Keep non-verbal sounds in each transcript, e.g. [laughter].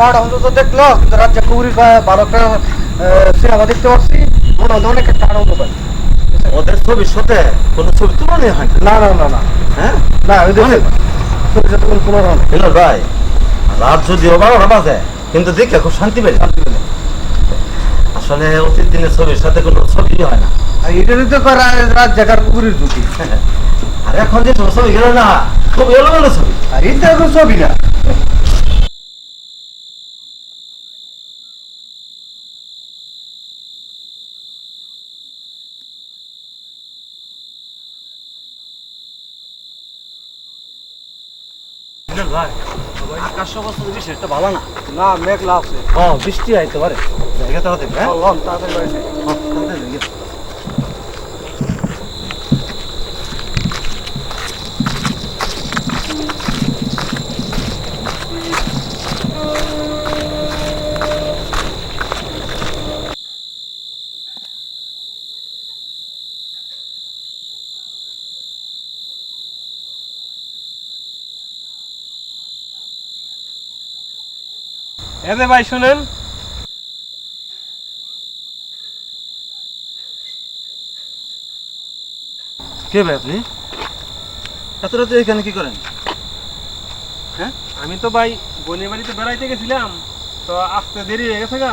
বারোটা দেখল কিন্তু রাজ্যে কুড়ি ভালো একটা সিনেমা দেখতে পাচ্ছি মনে হয় অনেক একটা আনন্দ পাই। ওদের ছবির সাথে কোনো ছবি তুলনাই হয় না। না না না হ্যাঁ? না ছবির সাথে কোনো তুলনা হয় না। ভাই রাত যদিও বারোটা বাজে কিন্তু দেখে খুব শান্তি পেলে আসলে অতীত দিনের ছবির সাথে কোনো ছবি হয় না। আর এটারই তো রাত জাগার কুকুরের জুটি আর এখন যে ছবি গেল না খুব এলো ছবি। আর এটা ছবি না। ভাই আকাশ অবস্থা তো একটা ভালো না। না মেঘলা আছে। ও বৃষ্টি আইতে পারে। জায়গা তাড়াতাড়ি হ্যাঁ, তাড়াতাড়ি দেখি। এতে ভাই শুনেন। কে ভাই আপনি? এত রাতে এখানে কি করেন? হ্যাঁ? আমি তো ভাই বোনের বাড়িতে বেড়াইতে গেছিলাম তো আসতে দেরি হয়ে গেছে গা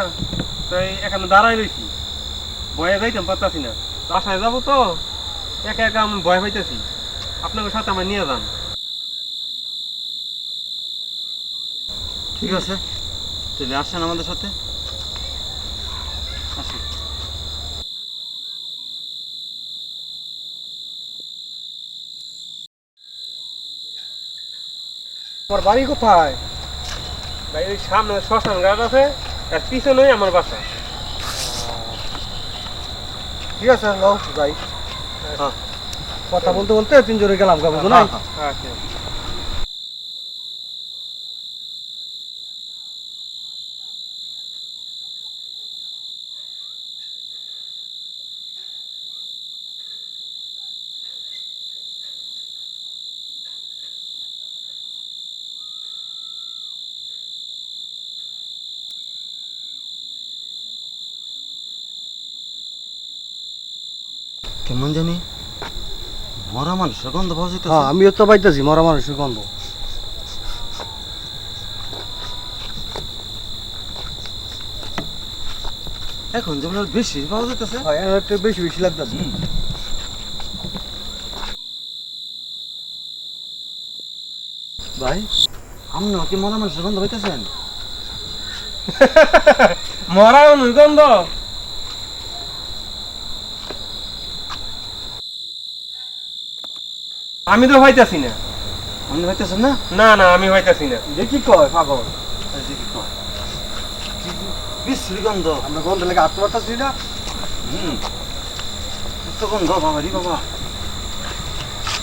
তো এখানে দাঁড়াই রয়েছি বয়ে যাইতাম পারতাছি না। বাসায় যাব তো একা একা আমি ভয় পাইতেছি। আপনাদের সাথে আমার নিয়ে যান। ঠিক আছে। তাহলে আসেন আমাদের সাথে। আসেন। তোমার বাড়ি কোথায়? ভাই ওই সামনে শ্মশান ঘাট আছে আর পিছনেই আমার বাসা। ঠিক আছে যাই হ্যাঁ। কথা বলতে বলতে তিনজনে গেলাম গা বুঝো না হ্যাঁ, হ্যাঁ। আচ্ছা। কেমন জানি? মরা মানুষের গন্ধ পাওয়া হ্যাঁ আমিও তো পাইতেছি মরা মানুষের গন্ধ। এখন যেমন বেশি পাওয়া যেতেছে হয় একটু বেশি বেশি লাগতেছে। ভাই? আপনিও কি মরা মানুষের গন্ধ পাইতেছেন? [laughs] মরা অনুগন্ধ আমি তো হইতাছি না। আপনি পাইতেছেন না? না না আমি হইতাছি না। দেখি কয় পাগল? কি কয়? বিশ্রী গন্ধ। আমরা গন্ধ লেগে হাঁটতে পারতাছি না? হুম। এত গন্ধ। বাবা রে বাবা।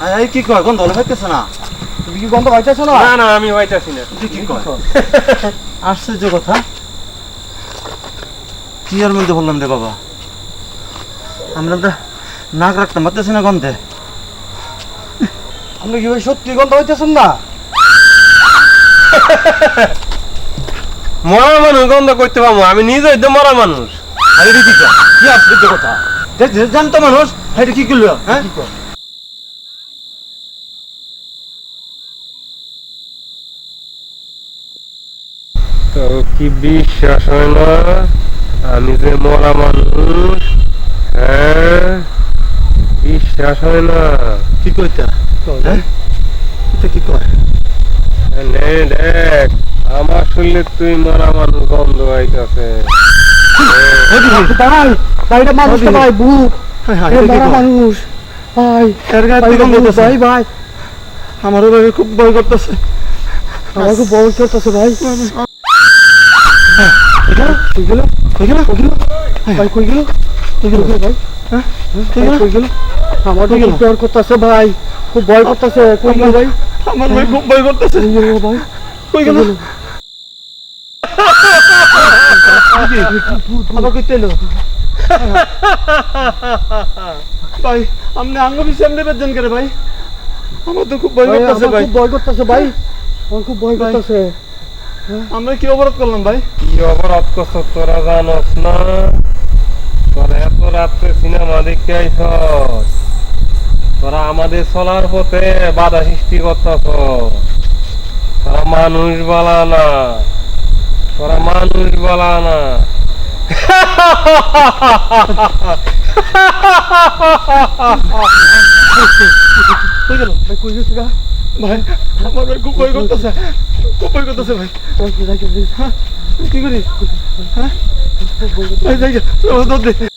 আয় আয় কি কয় গন্ধ না? তুমি কি গন্ধ পাইতেছো না? না না আমি হইতাছি না। তুই কি কয়? [laughs] আশ্চর্য কথা। কি আর মধ্যে বললাম রে বাবা? আমরা তো নাক রাখতাম পারতেছি না গন্ধে। আপনি কি ওই সত্যি গন্ধ পাইতেছেন না? মরা মানুষ গন্ধ করতে পারব আমি নিজে তো মরা মানুষ। আরে কি কি আশ্চর্য কথা? জানতো মানুষ এটা কি করল? হ্যাঁ? তো কি বিশ্বাস হয় না? আমি যে মরা মানুষ হ্যাঁ? বিশ্বাস হয় না? কি কইতা? হ্যাঁ? এটা কি কয়? নে দেখ আমার শরীরে তুই মরা মানুষ গন্ধ ভাই ভাই মানুষ ভাই হায় হায়? মানুষ। ভাই এর গায়ে তুই ভাই ভাই। আমারও ভাবে খুব ভয় করতেছে। আমার খুব বড় করতেছে ভাই। কই গেল? কই গেল? কই গেল? ভাই কই গেল? কই গেল? ভাই? হ্যাঁ কই গেল? আমার তো খুব ডর করতেছে ভাই খুব ভয় করতেছে। কই গেল ভাই? আমার ভাই খুব ভয় করতেছে। ভাই? কই গেল? আবার কইতে এলো ভাই আপনি আঙ্গ পিছিয়ে এমনি বেজন করে ভাই। আমার তো খুব ভয় ভাই করতেছে ভাই। খুব ভয় করতেছে ভাই। আমার খুব ভয় করতেছে। আমরা কি অপরাধ করলাম ভাই? কি অপরাধ করছ তোরা জানস না? এত রাত্রে সিনেমা দেখতে আইস তোরা আমাদের চলার পথে বাধা সৃষ্টি করতেছ তোরা মানুষ বলা না তোরা মানুষ বলা না কই গেল ভাই কই গেছে গা ভাই আমার ভাই খুব ভয় করতেছে খুব ভয় করতেছে ভাই হ্যাঁ? কি করি হ্যাঁ এই যাই দৌড় দে